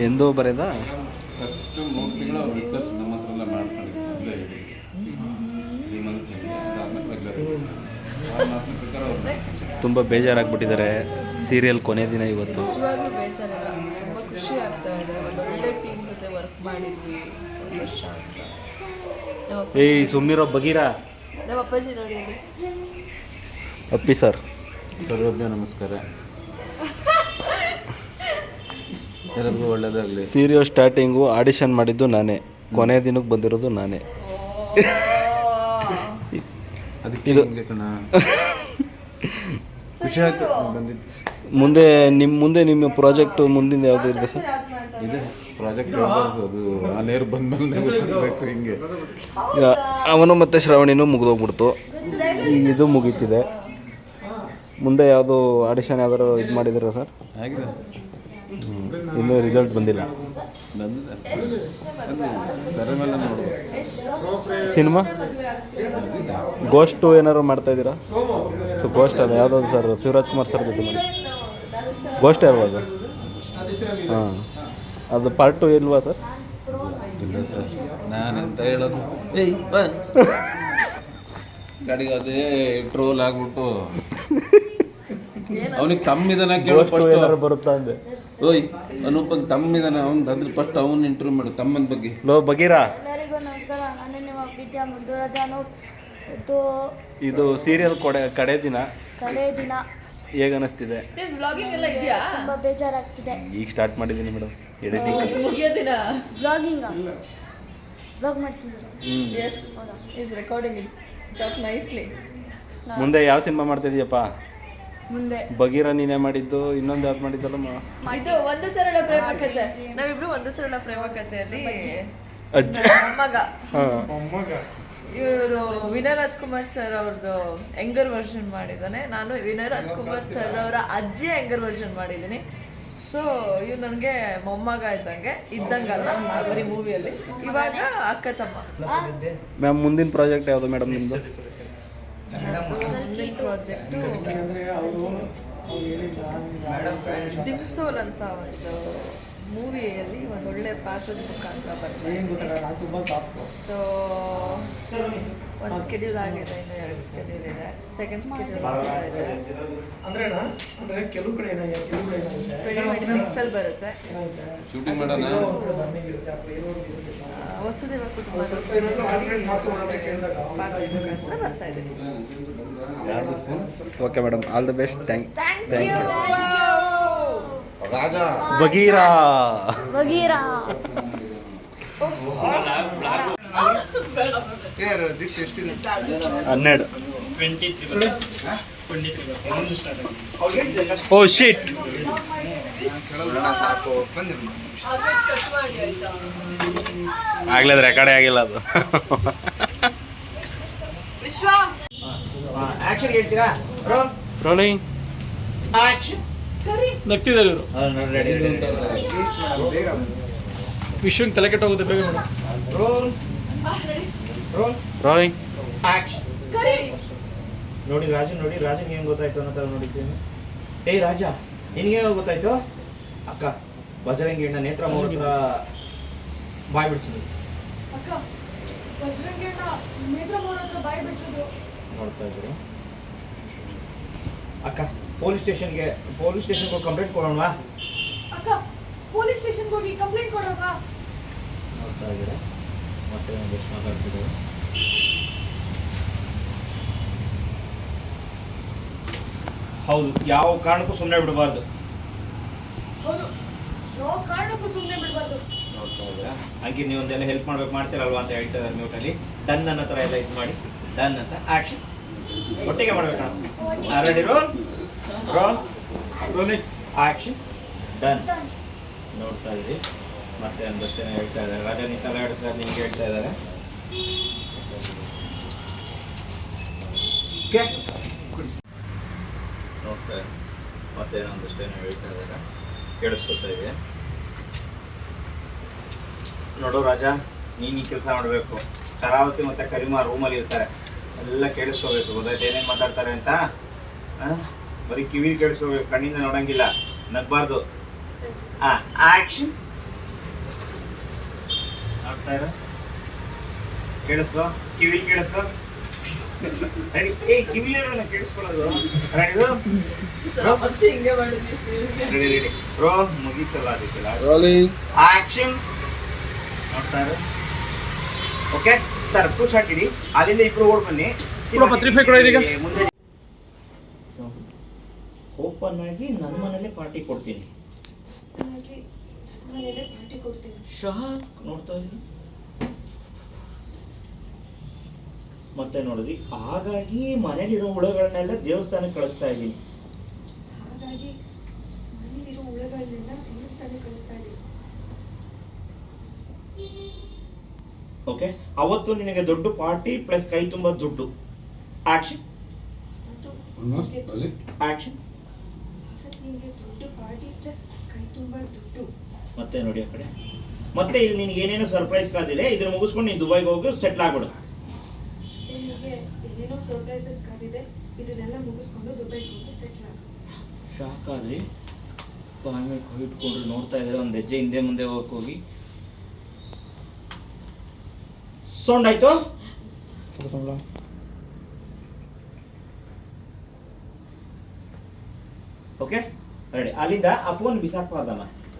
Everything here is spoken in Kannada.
ಎಂದೋ ಬರೆದ? ಫಸ್ಟ್ ಮೂರು ತಿಂಗಳು ಅವ್ರು ರಿಕ್ವೆಸ್ಟ್ ನಮ್ಮ ಹತ್ರ ಎಲ್ಲ ಮಾಡ್ಕೊಂಡಿದ್ರು ಮೊದಲೇ ಹೇಳಿ ತ್ರೀ ಮಂತ್ಸ್ ಅದಾದ್ಮೇಲೆ ರೆಗ್ಯುಲರ್ ಮಾತಿನ ಪ್ರಕಾರ ಅವ್ರು. ತುಂಬ ಬೇಜಾರಾಗ್ಬಿಟ್ಟಿದ್ದಾರೆ. ಸೀರಿಯಲ್ ಕೊನೆ ದಿನ ಇವತ್ತು. ನಿಜವಾಗ್ಲೂ ಬೇಜಾರಿಲ್ಲ. ತುಂಬ ಖುಷಿ ಆಗ್ತಾ ಇದೆ. ಒಂದು ಒಳ್ಳೆ ಟೀಮ್ ಜೊತೆ ವರ್ಕ್ ಮಾಡಿದ್ವಿ. ಒಂದು ವರ್ಷ ಅಂತ ನಮ್ಮ ಅಪ್ಪ- ಏಯ್ ಸುಮ್ಮನಿರೋ ಬಗೀರಾ ನಮ್ಮ ಅಪ್ಪಾಜಿ ನೋಡಿ ಅಲ್ಲಿ ಅಪ್ಪಿ ಸರ್. ಸರ್ ನಮಸ್ಕಾರ. ಎಲ್ಲರಿಗೂ ಒಳ್ಳೇದಾಗಲಿ ಸೀರಿಯಲ್ ಸ್ಟಾರ್ಟಿಂಗು ಆಡಿಷನ್ ಮಾಡಿದ್ದು ನಾನೇ. ಕೊನೆ ದಿನಕ್ಕೆ ಬಂದಿರೋದು ನಾನೇ. ಅದಕ್ಕೆ ಇದು- ಖುಷಿ ಆಯ್ತು ಬಂದಿದ್ದು. ಮುಂದೆ ನಿಮ್ಮ ಮುಂದೆ ನಿಮ್ಮ ಪ್ರಾಜೆಕ್ಟ್ ಮುಂದಿನ ಯಾವುದು ಇರುತ್ತೆ ಸರ್? ಇದೆ. ಪ್ರಾಜೆಕ್ಟ್ ಹೇಳ್ಬಾರ್ದು ಅದು ಆ ನೇರು ಬಂದ್ಮೇಲೆ ಗೊತ್ತಿರಬೇಕು ಹಿಂಗೆ. ಈಗ ಅವನು ಮತ್ತು ಶ್ರಾವಣಿನೂ ಮುಗಿದೋಗ್ಬಿಡ್ತು. ಇದು ಮುಗೀತಿದೆ. ಮುಂದೆ ಯಾವುದು ಆಡಿಷನ್ ಯಾವ್ದಾರು ಇದು ಮಾಡಿದ್ದೀರಾ ಸರ್? ಆಗಿದೆ ಇನ್ನೂ ರಿಸಲ್ಟ್ ಬಂದಿಲ್ಲ. ಸಿನಿಮಾ? ಗೋಸ್ಟ್ ಗೋಸ್ಟು ಏನಾದ್ರು ಮಾಡ್ತಾ ಇದ್ದೀರಾ? ಗೋಸ್ಟ್ ಅಲ್ಲ ಯಾವುದಾದ್ರು ಸರ್ ಶಿವರಾಜ್ ಕುಮಾರ್ ಸರ್ ಜೊತೆ ಮಾಡಿ. ಗೋಸ್ಟ್ ಅಲ್ವಾ ಅದು ಹಾಂ. ಅದು ಪಾರ್ಟ್ ಟು ಇಲ್ವಾ ಸರ್ ಇಲ್ಲ ಸರ್ ನಾನೆಂತ ಹೇಳೋದು? ಏಯ್ ಕಡೆಗೆ ಅದೇ ಟ್ರೋಲ್ ಆಗ್ಬಿಟ್ಟು. ಅವನಿಗೆ ತಮ್ಮಿದನ ಕೇಳೋ ಫಸ್ಟ್ ಬರುತ್ತಾ ಅಂದೆ? ಓಯ್ ತಮ್ಮ ತಮ್ಮಿದನ ಅವ್ನು ಅದ್ರ ಫಸ್ಟ್ ಅವನ್ ಇಂಟರ್ವ್ಯೂ ಮಾಡು ತಮ್ಮನ ಬಗ್ಗೆ. ಲೋ ಬಗೀರಾ. ಎಲ್ಲರಿಗೂ ನಮಸ್ಕಾರ ನಾನು ನಿಮ್ಮ ಪ್ರೀತಿಯ ಅನೂಪ್ ಇದು ಇದು ಸೀರಿಯಲ್ ಕೊಡೆ ಕಡೆ ದಿನ. ಕಡೆ ದಿನ. ಹೇಗೆ ಅನಿಸ್ತಿದೆ? ವ್ಲಾಗಿಂಗ್ ಎಲ್ಲ ಇದೆಯಾ? ತುಂಬ ಬೇಜಾರಾಗ್ತಿದೆ. ಈಗ ಸ್ಟಾರ್ಟ್ ಮಾಡಿದ್ದೀನಿ ಮೇಡಮ್. ಎಡಿಟಿಂಗ್ ಮುಗಿಯೋದಿನ ವ್ಲಾಗಿಂಗ್ ಬ್ಲಾಗ್ ಮಾಡ್ತಿದ್ದೀರಾ? Yes is recording it nicely ಮುಂದೆ ಯಾವ ಸಿನಿಮಾ ಮಾಡ್ತಿದ್ಯಪ್ಪ ಮುಂದೆ. ಬಗೀರ ನೀನೇ ಮಾಡಿದ್ದು ಇನ್ನೊಂದು ಯಾವ್ದು ಮಾಡಿದ್ದಲ್ಲ ಮ- ಇದು ಒಂದು ಸರಳ ಪ್ರೇಮ ಕಥೆ ನಾವಿಬ್ರು ಒಂದು ಸರಳ ಪ್ರೇಮ ಕಥೆಯಲ್ಲಿ ಅಜ್ಜ. ಮೊಮ್ಮಗ. ಹಾಂ. ಇವರು ವಿನಯ್ ರಾಜ್ಕುಮಾರ್ ಸರ್ ಅವ್ರದ್ದು ಎಂಗರ್ ವರ್ಷನ್ ಮಾಡಿದ್ದಾನೆ. ನಾನು ವಿನಯ್ ರಾಜ್ಕುಮಾರ್ ಸರ್ ಅವರ ಅಜ್ಜಿ ಎಂಗರ್ ವರ್ಷನ್ ಮಾಡಿದ್ದೀನಿ. ಸೊ ಇವ್ ನನಗೆ ಮೊಮ್ಮಗ ಇದ್ದಂಗೆ. ಇದ್ದಂಗಲ್ಲ ಬರೀ ಮೂವಿಯಲ್ಲಿ ಇವಾಗ ಅಕ್ಕ ತಮ್ಮ. ಮ್ಯಾಮ್ ಮುಂದಿನ ಪ್ರಾಜೆಕ್ಟ್ ಯಾವುದು ಮೇಡಮ್ ನಿಮ್ಮದು ಮುಂದಿನ ಪ್ರಾಜೆಕ್ಟು ದಿಮ್ಸೋಲ್ ಅಂತ ಒಂದು ಮೂವಿಯಲ್ಲಿ ಒಂದು ಒಳ್ಳೆ ಪಾತ್ರದ ಮುಖಾಂತರ ಬರ್ತದೆ ಸೊ ಒಂದು ಸ್ಕೆಡ್ಯೂಲ್ ಆಗಿದೆ ಇನ್ನು ಎರಡು ಸ್ಕೆಡ್ಯೂಲ್ ಇದೆ. ಸೆಕೆಂಡ್ ಸ್ಕೆಡ್ಯೂಲ್ ಆಗ್ತಾ ಇದೆ. ಅಂದ್ರೆ ಅಂದ್ರೆ ಕೆಲವು ಕಡೆ ಏನಾಗಿದೆ ಕೆಲವು ಕಡೆ ಏನಾಗುತ್ತೆ ಟ್ವೆಂಟಿ ಸಿಕ್ಸ್ ಸಿಕ್ಸಲ್ಲಿ ಬರುತ್ತೆ. ಶೂಟಿಂಗ್ ಮಾಡೋಣ? ವಸುದೇವ ಕುಟುಂಬ ಹತ್ರ ಬರ್ತಾ ಇದೆ okay madam all the best thank thank you Raja. Bagheera Bagheera ಹನ್ನೆರಡು. ಓ ಶಿಟ್ ಆಗ್ಲದ ರೆಕಾರ್ಡೇ ಆಗಿಲ್ಲ ಅದು. ವಿಶ್ವ. ಆಕ್ಷನ್ ಹೇಳ್ತೀರಾ? ರೋಲಿಂಗ್ ನಗ್ತಿದ್ದಾರೆ ಇವರು. ವಿಶ್ವಂಗ್ ತಲೆ ಕೆಟ್ಟೋಗುತ್ತೆ ಬೇಗ ರೋಲ್ ರೋಲ್ ರೋಲಿಂಗ್ ಆಕ್ಷನ್ ನೋಡಿ ರಾಜು ನೋಡಿ ರಾಜನ್ಗೆ ಏನು ಗೊತ್ತಾಯ್ತು ಅನ್ನೋ ಥರ ನೋಡಿದ್ದೀನಿ. ಏಯ್ ರಾಜ ನಿನಗೆ ಹೆಂಗ್ ಗೊತ್ತಾಯ್ತು? ಅಕ್ಕ ಬಜರಂಗಿ ಅಣ್ಣ ನೇತ್ರ ಬಾಯ್ ಬಿಡಿಸಿದ್ರು. ಅಕ್ಕ ಬಜರಂಗಣ್ಣ ನೇತ್ರ ಹತ್ರ ಬಾಯಿ ಬಿಡಿಸಿದ್ರು. ನೋಡ್ತಾ ಇದ್ರು ಅಕ್ಕ ಪೊಲೀಸ್ ಸ್ಟೇಷನ್ಗೆ ಪೊಲೀಸ್ ಸ್ಟೇಷನ್ಗೆ ಕಂಪ್ಲೇಂಟ್ ಕೊಡೋಣವಾ? ಅಕ್ಕ ಪೊಲೀಸ್ ಸ್ಟೇಷನ್ಗೆ ಹೋಗಿ ಕಂಪ್ಲೇಂಟ್ ಕೊಡೋಣ ನೋಡ್ತಾ ಇದ್ದೀರಾ. ಮತ್ತೆ ಒಂದಷ್ಟು ಮಾತಾಡ್ತಿದ್ದಾರೆ ಹೌದು ಯಾವ ಕಾರಣಕ್ಕೂ ಸುಮ್ಮನೆ ಬಿಡಬಾರ್ದು. ಹೌದು ಯಾವ ಕಾರಣಕ್ಕೂ ಸುಮ್ಮನೆ ಬಿಡಬಾರ್ದು. ನೋಡ್ತಾ ಇದ್ದೀರಾ ಅಂಕಿ ನೀವು ಒಂದೆಲ್ಲ ಹೆಲ್ಪ್ ಮಾಡ್ಬೇಕು ಮಾಡ್ತೀರಲ್ವಾ ಅಂತ ಹೇಳ್ತಾ ಇದ್ದಾರೆ ಮ್ಯೂಟಲ್ಲಿ ಡನ್ ಅನ್ನೋ ಥರ ಎಲ್ಲ ಇದು ಮಾಡಿ. ಡನ್ ಅಂತ ಆಕ್ಷನ್ ಒಟ್ಟಿಗೆ ಮಾಡ್ಬೇಕು ready roll roll rolling action done ನೋಡ್ತಾ ಇದ್ರಿ. ಮತ್ತೆ ಒಂದಷ್ಟೇ ಹೇಳ್ತಾ ಇದ್ದಾರೆ. ರಾಜ ನೀ ತಲೆ ಸರ್ ನಿಮ್ಗೆ ಹೇಳ್ತಾ ಇದ್ದಾರೆ? ಓಕೆ. ಮತ್ತೆ ಹೇಳ್ತಾ ಇದ್ದಾರೆ. ಕೇಳಿಸ್ಕೊತಾ ಇದೆ. ನೋಡು ರಾಜ ನೀನ್ ಈ ಕೆಲಸ ಮಾಡಬೇಕು. ಕರಾವತಿ ಮತ್ತೆ ಕರಿಮಾ ರೂಮಲ್ಲಿ ಇರ್ತಾರೆ. ಎಲ್ಲ ಕೇಳಿಸ್ಕೋಬೇಕು ಗೊತ್ತಾಯ್ತು ಏನೇನ್ ಮಾತಾಡ್ತಾರೆ ಅಂತ? ಬರೀ ಕಿವಿ ಕೇಳಿಸ್ಕೋಬೇಕು ಕಣ್ಣಿಂದ ನೋಡಂಗಿಲ್ಲ. ನಗ್ಬಾರ್ದು. ಆ. ಆಕ್ಷನ್ ಆಗ್ತಾ ಇರ ಕೇಳಿಸ್ಕೋ? ಕಿವಿ ಕೇಳಿಸ್ಕೋ? ಏ ಕಿವಿ ಕೇಳಿಸ್ಕೊಳ್ಳೋದು? ರೆಡಿ ರೆಡಿ ಮುಗೀತಲ್ಲ ರೋಲಿಂಗ್ ಆಕ್ಷನ್ ನೋಡ್ತಾ ಇರು. ಓಕೆ ಸರ್ ಟೂ ಶಾರ್ಟ್ ಇಡಿ ಅಲ್ಲಿಂದ ಇಬ್ರು ಓಡ್ ಬನ್ನಿ. ಕೊಡು. ಮುಂದೆ. ಓಪನ್ ಆಗಿ ನನ್ನ ಮನೇಲಿ ಪಾರ್ಟಿ ಕೊಡ್ತೀನಿ. ನೋಡ್ತಾ ಇದ್ದೀನಿ. ಮತ್ತೆ ನೋಡಿದ್ವಿ ಹಾಗಾಗಿ ಮನೇಲಿರೋ ಹುಳುಗಳನ್ನೆಲ್ಲ ದೇವಸ್ಥಾನಕ್ಕೆ ಕಳಿಸ್ತಾ ಇದ್ದೀನಿ. ಹಾಗಾಗಿ ಮನೇಲಿರೋ ಹುಳಗಳನ್ನೆಲ್ಲ ದೇವಸ್ಥಾನಕ್ಕೆ ಕಳಿಸ್ತಾ ಇದ್ದೀನಿ. ಓಕೆ ಅವತ್ತು ನಿನಗೆ ದೊಡ್ಡ ಪಾರ್ಟಿ ಪ್ಲಸ್ ಕೈ ತುಂಬ ದುಡ್ಡು. ಆಕ್ಷನ್. ಆಕ್ಷನ್. ನಿಮಗೆ ದೊಡ್ಡ ಪಾರ್ಟಿ ಪ್ಲಸ್ ಕೈ ತುಂಬ ದುಡ್ಡು. ಮತ್ತೆ ನೋಡಿ ಆ ಕಡೆ. ಮತ್ತೆ ಇಲ್ಲಿ ನಿನ್ಗೆ ಏನೇನು ಸರ್ಪ್ರೈಸ್ ಕಾದಿದೆ ಇದನ್ನ ಮುಗಿಸ್ಕೊಂಡು ನೀನು ದುಬೈಗೆ ಹೋಗಿ ಸೆಟ್ಲ್ ಆಗ್ಬಿಡು. ಏನೇನೋ ಸರ್ಪ್ರೈಸಸ್ ಕಾದಿದೆ ಇದನ್ನೆಲ್ಲ ಮುಗಿಸ್ಕೊಂಡು ದುಬೈಗೆ ಹೋಗಿ ಸೆಟ್ಲ್ ಆಗಿ. ಶಾಕ್ ಆದ್ರಿ. ಇಟ್ಕೊಂಡ್ರಿ ಇಟ್ಕೊಂಡ್ರು ನೋಡ್ತಾ ಇದ್ದಾರೆ ಒಂದು ಹೆಜ್ಜೆ ಹಿಂದೆ ಮುಂದೆ ಹೋಗಕ್ಕೆ ಹೋಗಿ. ಸೌಂಡ್ ಆಯ್ತು? ಓಕೆ ರೆಡಿ ಅಲ್ಲಿಂದ ಆ ಫೋನ್ ಬಿಸಾಕ್ಬಾರ್ದಮ್ಮ.